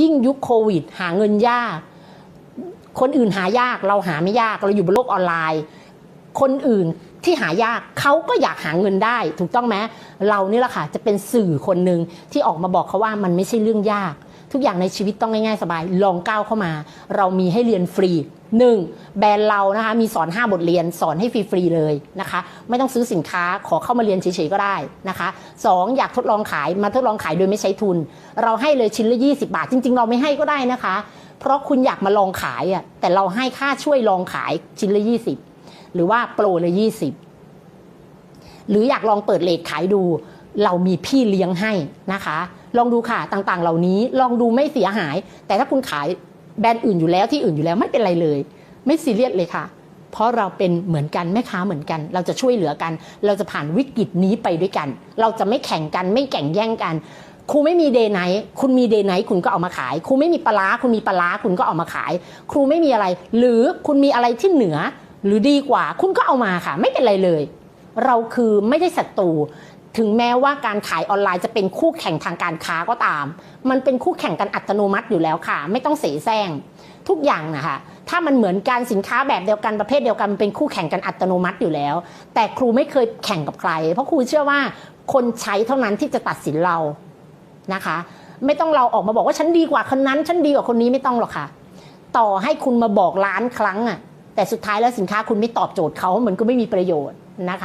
ยิ่งยุคโควิด หาเงินยาก คนอื่นหายากเราหาไม่ยากเราอยู่บนโลกออนไลน์ คนอื่นที่หายากเขาก็อยากหาเงินได้ ถูกต้องไหมเรานี่แหละค่ะจะเป็นสื่อคนหนึ่งที่ออกมาบอกเขาว่ามันไม่ใช่เรื่องยาก ทุกอย่างในชีวิตต้องง่ายๆสบายลองก้าวเข้ามา เรามีให้เรียนฟรี 1. แบรนด์เรานะคะมีสอน 5 บทเรียนสอนให้ฟรีๆเลยนะคะ ไม่ต้องซื้อสินค้าขอเข้ามาเรียนเฉยๆก็ได้นะคะ 2. อยากทดลองขายมาทดลองขายโดยไม่ใช้ทุน เราให้เลยชิ้นละ 20 บาท จริง ๆ เราไม่ให้ก็ได้นะคะ เพราะคุณอยากมาลองขายอะแต่เราให้ค่าช่วยลองขายชิ้นละ 20 หรือว่าโปรละ 20 หรืออยากลองเปิดเลทขายดู เรามีพี่เลี้ยงให้นะคะ ลองดูค่ะต่างๆ เหล่านี้ลองดูไม่เสียหาย แต่ถ้าคุณขาย แบรนด์อื่นอยู่แล้วที่อื่นอยู่แล้วไม่เป็นไรเลย ไม่ซีเรียสเลยค่ะ เพราะเราเป็นเหมือนกันแม่ค้าเหมือนกัน เราจะช่วยเหลือกัน เราจะผ่านวิกฤตนี้ไปด้วยกัน เราจะไม่แข่งกันไม่แข่งแย่งกันครูไม่มีเดย์ไนท์คุณมีเดย์ไนท์คุณก็เอามาขาย ครูไม่มีปลาร้าคุณมีปลาร้าคุณก็เอามาขาย ครูไม่มีอะไร หรือคุณมีอะไรที่เหนือ หรือดีกว่า คุณก็เอามาค่ะ ไม่เป็นไรเลย เราคือไม่ได้ศัตรู ถึงแม้ว่าการขายออนไลน์จะเป็นคู่แข่งทางการค้าก็ตาม มันเป็นคู่แข่งกันอัตโนมัติอยู่แล้วค่ะ ไม่ต้องเสแสร้งทุกอย่างนะคะถ้ามันเหมือนการสินค้าแบบเดียวกันประเภทเดียวกันมันเป็นคู่แข่งกันอัตโนมัติอยู่แล้ว แต่ครูไม่เคยแข่งกับใคร เพราะครูเชื่อว่าคนใช้เท่านั้นที่จะตัดสินเรานะคะ ไม่ต้องเราออกมาบอกว่าฉันดีกว่าคนนั้นฉันดีกว่าคนนี้ไม่ต้องหรอกค่ะ ต่อให้คุณมาบอกล้านครั้งอะแต่สุดท้ายแล้วสินค้าคุณไม่ตอบโจทย์เขาเหมันก็ไม่มีประโยชน์นะคะ